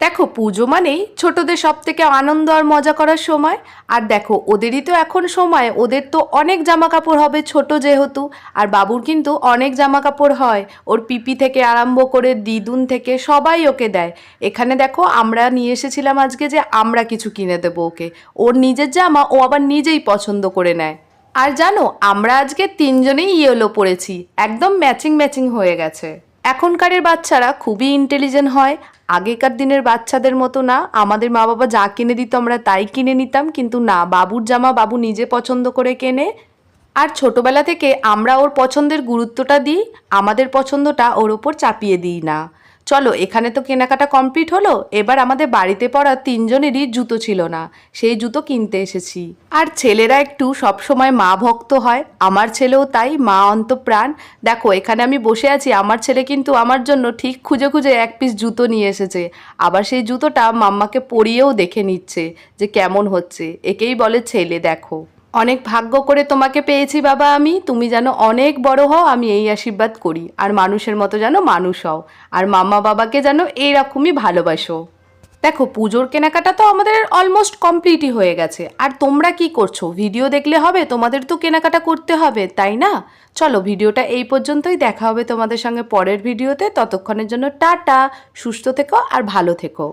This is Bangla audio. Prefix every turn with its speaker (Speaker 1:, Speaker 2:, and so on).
Speaker 1: দেখো, পুজো মানেই ছোটদের সব থেকে আনন্দ আর মজা করার সময়। আর দেখো, ওদেরই তো এখন সময়। ওদের তো অনেক জামা কাপড় হবে ছোট যেহেতু। আর বাবুর কিন্তু অনেক জামা কাপড় হয়। ওর পিপি থেকে আরম্ভ করে দিদুন থেকে সবাই ওকে দেয়। এখানে দেখো, আমরা নিয়ে এসেছিলাম আজকে যে আমরা কিছু কিনে দেবো ওকে। ওর নিজের জামা ও আবার নিজেই পছন্দ করে নেয়। আর জানো, আমরা আজকে তিনজনেই ইয়েলো পরেছি। একদম ম্যাচিং ম্যাচিং হয়ে গেছে। এখনকারের বাচ্চারা খুবই ইন্টেলিজেন্ট হয়, আগেকার দিনের বাচ্চাদের মতো না। আমাদের মা বাবা যা কিনে দিত আমরা তাই কিনে নিতাম, কিন্তু না, বাবুর জামা বাবু নিজে পছন্দ করে কেনে। আর ছোটবেলা থেকে আমরা ওর পছন্দের গুরুত্বটা দিই, আমাদের পছন্দটা ওর ওপর চাপিয়ে দিই না। চলো, এখানে তো কেনাকাটা কমপ্লিট হলো, এবার আমাদের বাড়িতে পড়া তিনজনেরই জুতো ছিল না, সেই জুতো কিনতে এসেছি। আর ছেলেরা একটু সবসময় মা ভক্ত হয়, আমার ছেলেও তাই, মা অন্তপ্রাণ। দেখো, এখানে আমি বসে আছি, আমার ছেলে কিন্তু আমার জন্য ঠিক খুঁজে খুঁজে এক পিস জুতো নিয়ে এসেছে। আবার সেই জুতোটা মাম্মাকে পরিয়েও দেখে নিচ্ছে যে কেমন হচ্ছে, একেই বলে ছেলে, দেখো। অনেক ভাগ্য করে তোমাকে পেয়েছি বাবা আমি। তুমি যেন অনেক বড় হও, আমি এই আশীর্বাদ করি। আর মানুষের মতো যেন মানুষ হও। আর মামা বাবাকে যেন এইরকমই ভালোবাসো। দেখো, পুজোর কেনাকাটা তো আমাদের অলমোস্ট কমপ্লিটই হয়ে গেছে। আর তোমরা কি করছ? ভিডিও দেখলে হবে, তোমাদের তো কেনাকাটা করতে হবে, তাই না? চলো, ভিডিওটা এই পর্যন্তই। দেখা হবে তোমাদের সঙ্গে পরের ভিডিওতে। ততক্ষণের জন্য টাটা, সুস্থ থেকো আর ভালো থেকো।